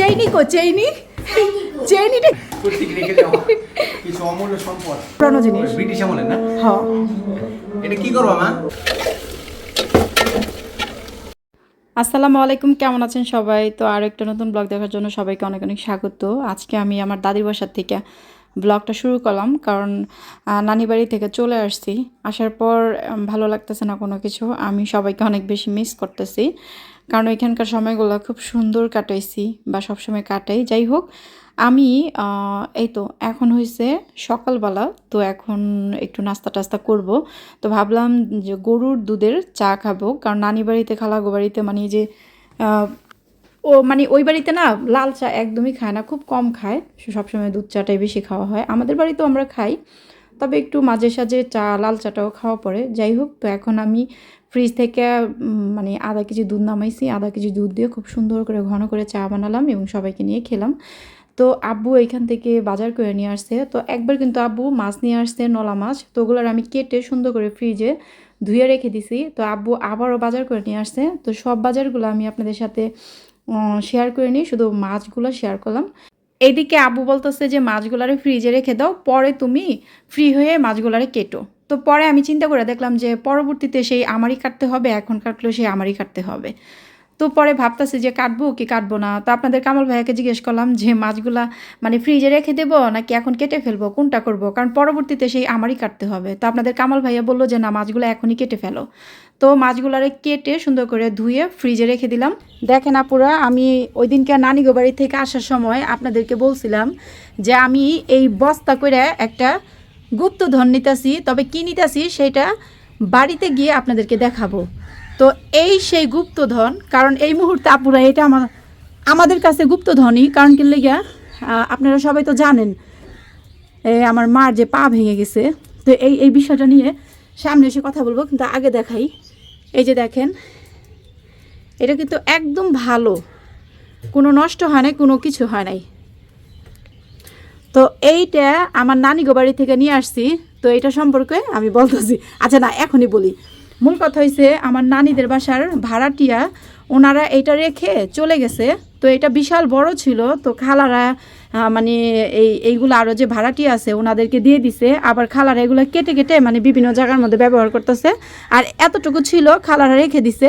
চেইনি কো চেইনি চেইনিটা রেখে কিছু অমূল্য সম্পদ পুরানো জিনিস। ব্রিটিশ আমলের না? হ এটা কি করব মা? আসসালামু আলাইকুম কেমন আছেন সবাই? তো আর একটা নতুন ব্লগ দেখার জন্য সবাইকে অনেক অনেক স্বাগত। আজকে আমি আমার দাদির বাসার থেকে ব্লগটা শুরু করলাম কারণ নানি বাড়ি থেকে চলে আসছি। আসার পর ভালো লাগতেছে না কোনো কিছু। আমি সবাইকে অনেক বেশি মিস করতেছি। কারণ এখানকার সময়গুলো খুব সুন্দর কাটাইছি বা সবসময় কাটাই। যাই হোক, আমি এই তো এখন হয়েছে সকালবেলা, তো এখন একটু নাস্তা টাস্তা করব। তো ভাবলাম যে গরুর দুধের চা খাব, কারণ নানি বাড়িতে, খালাগো বাড়িতে মানে যে ও মানে ওই বাড়িতে না লাল চা একদমই খায় না, খুব কম খায়। সবসময় দুধ চাটাই বেশি খাওয়া হয়। আমাদের বাড়িতেও আমরা খাই। তবে একটু মাঝে সাঝে চা, লাল চাটাও খাওয়া পড়ে যাই হোক, তো এখন আমি ফ্রিজ থেকে মানে আধা কেজি দুধ নামাইছি, আধা কেজি দুধ দিয়ে খুব সুন্দর করে ঘন করে চা বানালাম এবং সবাইকে নিয়ে খেলাম। তো আব্বু এখান থেকে বাজার করে নিয়ে আসছে। তো একবার কিন্তু আব্বু মাছ নিয়ে আসছে, নলা মাছ। তো ওগুলোর আমি কেটে সুন্দর করে ফ্রিজে ধুয়ে রেখে দিছি। তো আব্বু আবারও বাজার করে নিয়ে আসছে। তো সব বাজারগুলো আমি আপনাদের সাথে শেয়ার করে নিই। শুধু মাছগুলো শেয়ার করলাম। এইদিকে আব্বু বলতেছে যে, মাছগুলারে ফ্রিজে রেখে দাও, পরে তুমি ফ্রি হয়ে মাছগুলারে কেটো। তো পরে আমি চিন্তা করে দেখলাম যে, পরবর্তীতে সেই আমারই কাটতে হবে, এখন কাটলেও সেই আমারই কাটতে হবে। তো পরে ভাবতেছি যে, কাটবো কি কাটবো না? তো আপনাদের কামাল ভাইয়াকে জিজ্ঞেস করলাম যে, মাছগুলা মানে ফ্রিজে রেখে দেবো নাকি এখন কেটে ফেলব? কোনটা করব? কারণ পরবর্তীতে সেই আমারই কাটতে হবে। তো আপনাদের কামাল ভাইয়া বলল যে, না, মাছগুলো এখনই কেটে ফেলো। তো মাছগুলারে কেটে সুন্দর করে ধুয়ে ফ্রিজে রেখে দিলাম। দেখেন আপুরা, আমি ওই দিনকে নানিগো বাড়ি থেকে আসার সময় আপনাদেরকে বলছিলাম যে আমি এই বস্তা করে একটা গুপ্তধন নিতেছি, তবে কি নিতেছি সেটা বাড়িতে গিয়ে আপনাদেরকে দেখাবো। তো এই সেই গুপ্তধন, কারণ এই মুহূর্তে আপুরা এটা আমার, আমাদের কাছে গুপ্তধনই, কারণ কি লেগা আপনারা সবাই তো জানেন আমার মার যে পা ভেঙে গেছে। তো এই এই বিষয়টা নিয়ে সামনে এসে কথা বলব, কিন্তু আগে দেখাই। এই যে দেখেন, এটা কিন্তু একদম ভালো। কোনো নষ্ট হয় নাই, কোনো কিছু হয় নাই। তো এইটা আমার নানি বাড়ি থেকে নিয়ে আসছি, তো এটা সম্পর্কে আমি বলতেছি। আচ্ছা না, এখনই বলি। মূল কথা হয়েছে আমার নানিদের বাসার ভাড়াটিয়া, ওনারা এটা রেখে চলে গেছে। তো এটা বিশাল বড় ছিল, তো খালারা মানে এই, এইগুলো আরও যে ভাড়াটি আছে ওনাদেরকে দিয়ে দিছে, আবার খালারা এগুলো কেটে কেটে মানে বিভিন্ন জায়গার মধ্যে ব্যবহার করতেছে। আর এতটুকু ছিল, খালারা রেখে দিছে।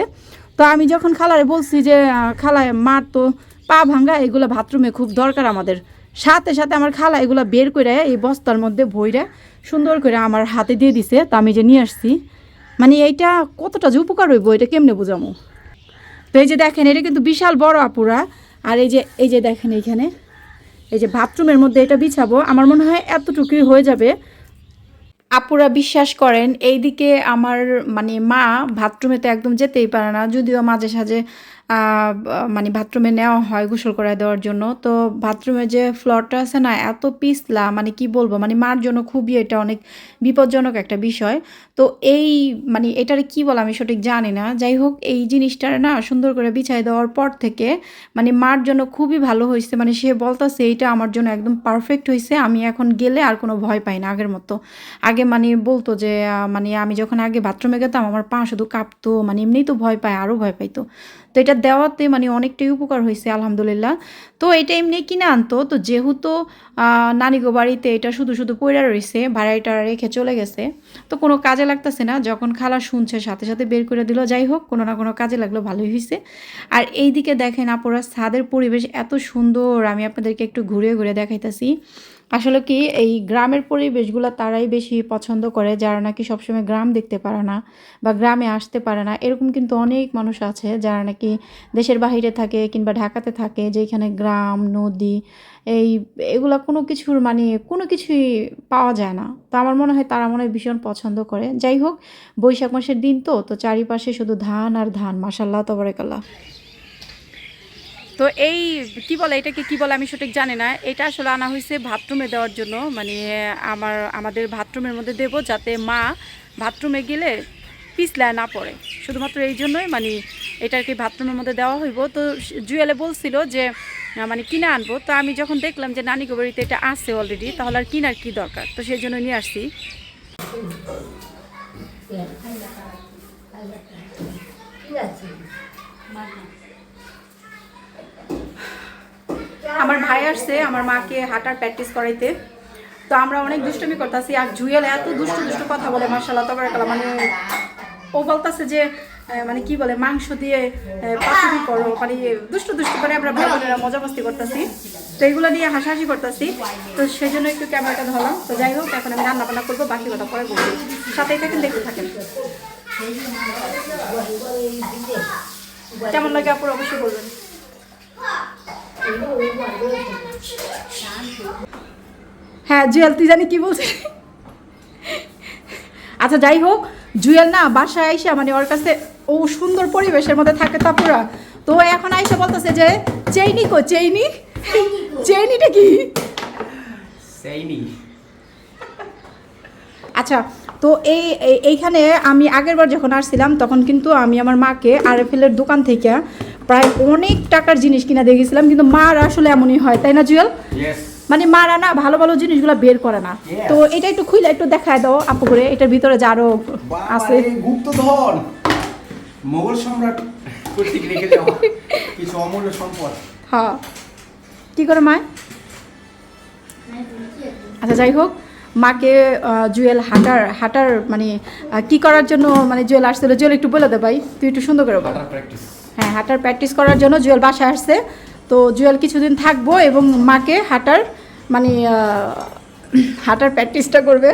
তো আমি যখন খালারে বলছি যে খালায়, মার তো পা ভাঙ্গা, এগুলো বাথরুমে খুব দরকার আমাদের। সাথে সাথে আমার খালা এগুলো বের করে এই বস্তার মধ্যে ভইরা সুন্দর করে আমার হাতে দিয়ে দিছে। তা আমি যে নিয়ে আসছি মানে এইটা কতটা যে উপকার হইব, এটা কেমনে বোঝামো? তো এই যে দেখেন, এটা কিন্তু বিশাল বড় আপুরা। আর এই যে এই যে দেখেন এইখানে এই যে বাথরুমের মধ্যে এটা বিছাবো, আমার মনে হয় এতটুকুই হয়ে যাবে। আপুরা বিশ্বাস করেন, এইদিকে আমার মানে মা বাথরুমে তো একদম যেতেই পারে না, যদিও মাঝে সাঝে মানে বাথরুমে নেওয়া হয় গোসল করে দেওয়ার জন্য। তো বাথরুমের যে ফ্লোরটা আছে না, এত পিছলা মানে কি বলব মানে মার জন্য খুবই এটা অনেক বিপজ্জনক একটা বিষয়। তো এই মানে এটারে কি বলে আমি সঠিক জানি না। যাই হোক, এই জিনিসটার না সুন্দর করে বিছাই দেওয়ার পর থেকে মানে মার জন্য খুবই ভালো হয়েছে। মানে সে বলতেছে, এইটা আমার জন্য একদম পারফেক্ট হয়েছে। আমি এখন গেলে আর কোনো ভয় পাই না আগের মতো। আগে মানে বলতো যে মানে আমি যখন আগে বাথরুমে গেতাম, আমার পা শুধু কাঁপতো মানে এমনিই তো ভয় পায় আরও ভয় পাইতো। তো এটা দেওয়াতে মানে অনেকটাই উপকার হয়েছে, আলহামদুলিল্লাহ। তো এটা এমনি কিনে আনতো, তো যেহেতু নানিগো বাড়িতে এটা শুধু শুধু পয়রা রয়েছে ভাড়াইটা রেখে চলে গেছে, তো কোনো কাজে লাগতেছে না। যখন খালা শুনছে, সাথে সাথে বের করে দিল, যাই হোক, কোনো না কোনো কাজে লাগল, ভালোই হয়েছে আর এই দিকে দেখেন আপুরা, ছাদের পরিবেশ এত সুন্দর, আমি আপনাদেরকে একটু ঘুরে ঘুরে দেখাইতেছি। আসলে কি, এই গ্রামের পরিবেশগুলো তারাই বেশি পছন্দ করে, যারা নাকি সবসময় গ্রাম দেখতে পারে না বা গ্রামে আসতে পারে না। এরকম কিন্তু অনেক মানুষ আছে যারা নাকি দেশের বাহিরে থাকে কিংবা ঢাকাতে থাকে যেখানে গ্রাম, নদী, এই, এগুলা কোনো কিছুর মানে কোনো কিছুই পাওয়া যায় না। তো আমার মনে হয় তারা মনে হয় ভীষণ পছন্দ করে। যাই হোক, বৈশাখ মাসের দিন তো তো চারিপাশে শুধু ধান আর ধান মাসাল্লাহ তবরেকাল্লাহ। তো এই কি বলে, এটাকে কি বলে আমি সঠিক জানি না। এটা আসলে আনা হয়েছে বাথরুমে দেওয়ার জন্য। মানে আমার, আমাদের বাথরুমের মধ্যে দেব যাতে মা বাথরুমে গেলে পিছলায় না পড়ে। শুধুমাত্র এই জন্যই মানে এটাকে বাথরুমের মধ্যে দেওয়া হইব। তো জুয়েলে বলছিল যে মানে কিনে আনব। তো আমি যখন দেখলাম যে নানি বাড়িতে এটা আছে অলরেডি তাহলে আর কিনার কি দরকার? তো সেই জন্য নিয়ে আসছি। আমার ভাই আসছে, আমার মাকে হাঁটার প্র্যাকটিস করাইতে। তো আমরা অনেক দুষ্টুমি করতেছি, আর জুয়েল এত দুষ্টু দুষ্টু কথা বলে মার্শাল্লাহ তবে মানে ও বলতেছে যে মানে কি বলে, মাংস দিয়ে পাতুরি করো মানে দুষ্টু দুষ্টু করে আমরা ভাই বোনেরা মজা মস্তি করতেছি। তো এগুলো নিয়ে হাসাহাসি করতেছি। তো সেই জন্য একটু ক্যামেরাটা ধরলাম। তো যাই হোক, এখন আমি রান্না বান্না করব, বাকি কথা পরে বলব। সাথেই থাকেন, দেখতে থাকেন। কেমন লাগে আপুর, অবশ্যই বলবেন। হ্যাঁ জুয়েল তুই জানি কি বলছিস? আচ্ছা যাই হোক জুয়েল না বাসায় আইসা মানে ওর কাছে ও সুন্দর পরিবেশের মধ্যে থাকে তাপুরা তো এখন আইসা বলতেছে যে চেইনি কো চেইনি? চেইনিটা কি? চেইনি। আচ্ছা তো এই এই- এইখানে আমি আগের বার যখন আসছিলাম তখন কিন্তু আমি আমার মাকে আরএফএলের দোকান থেকে প্রায় অনেক টাকার জিনিস কিনা দেখেছিলাম কিন্তু মার আসলে এমনই হয় তাই না জুয়েল? মানে মারা না ভালো ভালো জিনিসগুলো বের করে না। তো এটা একটু খুলে একটু দেখায় দাও আপু করে এটার ভিতরে যে আরও আছে। গুপ্তধন! মোগল সম্রাট কর্তৃক রেখে যাওয়া কিছু অমূল্য সম্পদ। হ্যাঁ। কি করে মা আচ্ছা যাই হোক মাকে জুয়েল হাঁটার হাঁটার মানে কি করার জন্য মানে জুয়েল আসছিল? জুয়েল একটু বলে দে ভাই তুই একটু সুন্দর করে বল। প্র্যাকটিস হ্যাঁ হাঁটার প্র্যাকটিস করার জন্য জুয়েল বাসায় আসছে। তো জুয়েল কিছুদিন থাকব এবং মাকে হাঁটার মানে হাঁটার প্র্যাকটিসটা করবে।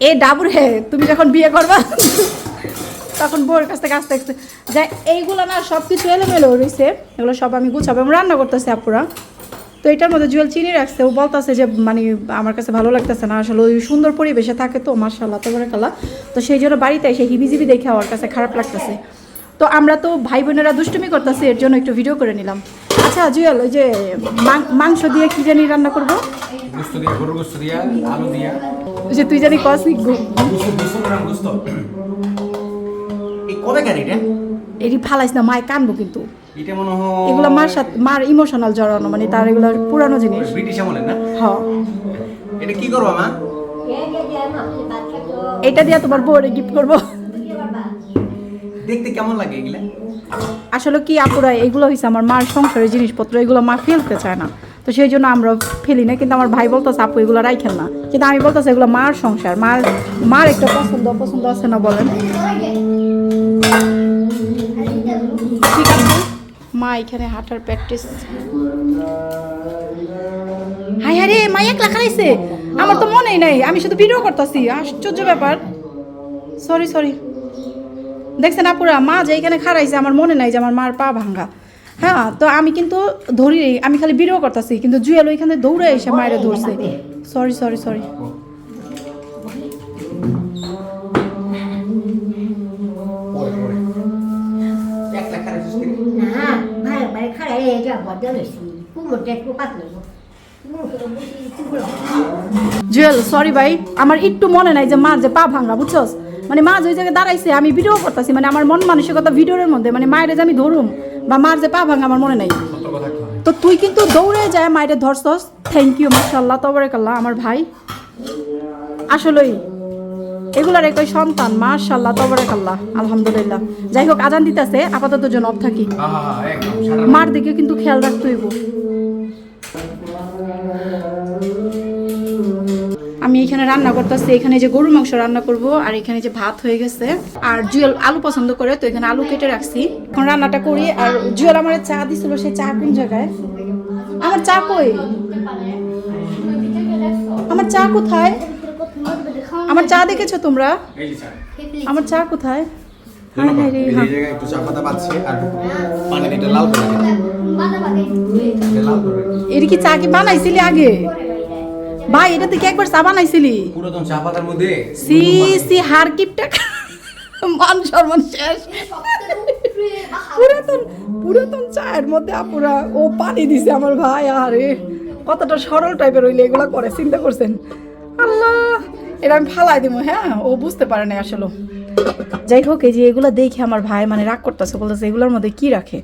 এ ডাবুর হে তুমি যখন বিয়ে করবা তখন বউর কাছ থেকে আসতে আসতে। যা এইগুলো না সব কিছু এলোমেলো রয়েছে এগুলো সব আমি গুছাবো এবং রান্না করতেছি আপুরা। তো এটার মধ্যে জুয়েল চিনি রাখছে ও বলতেছে যে মানে আমার কাছে ভালো লাগতেছে না। আসলে ওই সুন্দর পরিবেশে থাকে তো মার্শাল্লাহ তো কালা তো সেই জন্য বাড়িতে এসে হিবিজিবি দেখে আমার কাছে খারাপ লাগতেছে। তো আমরা তো ভাই বোনেরা দুষ্টুমি করতেছি এর জন্য একটু ভিডিও করে নিলাম। আচ্ছা জুয়েল ওই যে মাংস দিয়ে কি জানি রান্না করব? যে তুই জানি কসি এটা ফালাইস না মায় কানবো কিন্তু। এটা মনে হয় এগুলো মার সাথে মার ইমোশনাল জড়ানো মানে তার এগুলো পুরানো জিনিস। ব্রিটিশ আমলের না? হ। এটা কি করব মা? এটা দিয়ে তোমার বউরে গিফট করব। দেখতে কেমন লাগে এগুলা? আসলে কি আপুরা, এগুলো হয়েছে আমার মার সংসারের জিনিসপত্র, এগুলো মা ফেলতে চায় না। তো সেই জন্য আমরা ফেলি না, কিন্তু আমার ভাই বলতেছে, আপু, এগুলো রাইখেন না। কিন্তু আমি বলতেছি, এগুলো মার সংসার। মার মার একটা পছন্দ পছন্দ আছে না বলেন? ঠিক আছে। মা এখানে হাঁটার প্র্যাকটিস হাই হাই রে, মা একলা খারাইছে আমার তো মনেই নাই, আমি শুধু ভিডিও করতেছি। আশ্চর্য ব্যাপার। সরি সরি দেখছেন আপুরা মা যে এখানে খারাইছে আমার মনে নাই যে আমার মার পা ভাঙ্গা। হ্যাঁ তো আমি কিন্তু ধরি আমি খালি ভিডিও করতেছি, কিন্তু জুয়েল ওইখানে দৌড়ে এসে মায়েরা ধরছে। Sorry sorry sorry Jewel sorry ভাই, আমার একটু মনে নাই যে মার যে পা ভাঙ্গা, বুঝছস? মানে মা যে জায়গায় দাঁড়াইছে আমি ভিডিও করতেছি মানে আমার মন মানসিকতা ভিডিওর মধ্যে মানে মায়ের যে আমি ধরুম বা মার যে পা ভাঙ্গা আমার মনে নাই। তো তুই কিন্তু দৌড়ে যায় মায়ের ধরছস। থ্যাংক ইউ মাশাল্লাহ তবরেকাল্লাহ আমার ভাই। আসলেই এগুলার একই সন্তান মাশাল্লাহ তবরেকাল্লাহ আলহামদুলিল্লাহ। যাই হোক আজান দিতেছে আপাতত জন্য অফ থাকি। মার দিকে কিন্তু খেয়াল রাখতে হইব। আমি এখানে রান্না করতেছি এখানে যে গরু মাংস রান্না করব আর এখানে যে ভাত হয়ে গেছে। আর জুয়েল আলু পছন্দ করে তো এখানে আলু কেটে রাখছি। এখন রান্নাটা করি আর জুয়েল আমার চা দিছিল সেই চা কোন জায়গায়? আমার চা কই? আমার চা কোথায়? আমার চা দেখেছ তোমরা? আমার চা কোথায়? রে, এই। জায়গায় একটু চা পাতা পাচ্ছে আর পানি এটা লাল করে। রাখে। এটা লাল করে রাখে। এটা কি চা কি বানাইছিলি আগে? ভাই এটা থেকে একবার চা বানাইছিলি? পুরাতন চা পাতার মধ্যে? সি সি হার কিপটা মান সম্মান শেষ। পুরাতন পুরাতন চায়ের মধ্যে আপুরা ও পানি দিছে আমার ভাই আরে কতটা সরল টাইপের হইলে এগুলা করে চিন্তা করছেন। আল্লাহ এটা আমি ফালাই দিব হ্যাঁ? ও বুঝতে পারে না আসলে। যাই হোক এই যে এগুলা দেখে আমার ভাই মানে রাগ করতেছে বলতেছে এগুলোর মধ্যে কি রাখে?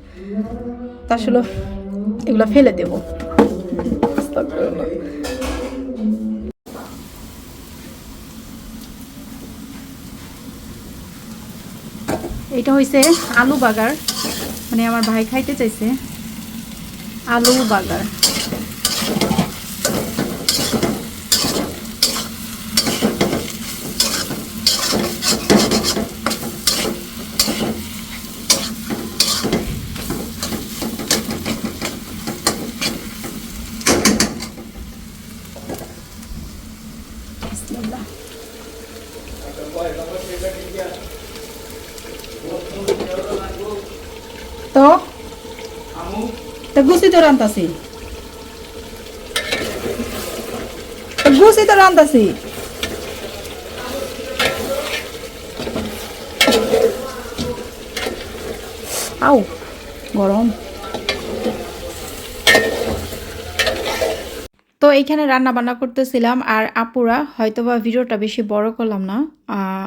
তা আসলে এগুলা ফেলে দেবো। এটা হয়েছে আলু বাগার। মানে আমার ভাই খাইতে চাইছে আলু বাগার তো তো গুছি তো রান্তাছি। গুছি তো রান্তাছি। আও গরম। তো এইখানে রান্না বান্না করতেছিলাম আর আপুরা হয়তোবা ভিডিওটা বেশি বড় করলাম না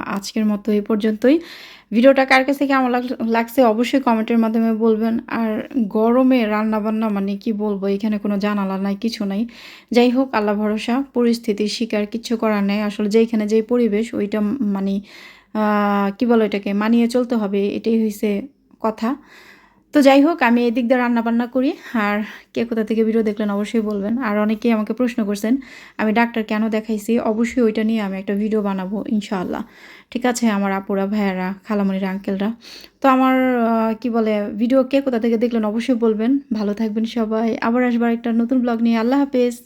আজকের মতো এই পর্যন্তই। ভিডিওটা কার কাছে কেমন লাগ- লাগছে অবশ্যই কমেন্টের মাধ্যমে বলবেন। আর গরমে রান্না বান্না মানে কি বলব, এখানে কোনো জানালা নাই, কিছু নাই। যাই হোক, আল্লাহ ভরসা, পরিস্থিতির শিকার, কিচ্ছু করার নেই। আসলে যেইখানে যেই পরিবেশ, ওইটা মানে কি বলো এটাকে, মানিয়ে চলতে হবে, এটাই হয়েছে কথা। তো যাই হোক, আমি এদিক দিয়ে রান্না বান্না করি। আর কে কোথা থেকে ভিডিও দেখলেন অবশ্যই বলবেন। আর অনেকেই আমাকে প্রশ্ন করছেন, আমি ডাক্তার কেন দেখাইছি? অবশ্যই ওইটা নিয়ে আমি একটা ভিডিও বানাবো, ইনশাআল্লাহ। ঠিক আছে, আমার আপুরা, ভাইয়ারা, খালামনির আঙ্কেলরা তো আমার কি বলে ভিডিও কে কোথা থেকে দেখলেন অবশ্যই বলবেন। ভালো থাকবেন সবাই। আবার আসবার একটা নতুন ব্লগ নিয়ে। আল্লাহ হাফেজ।